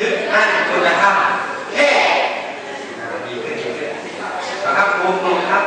ยึดมั่นคุณธรรมแค่ดีขึ้นเอยนะครับรวมรครับ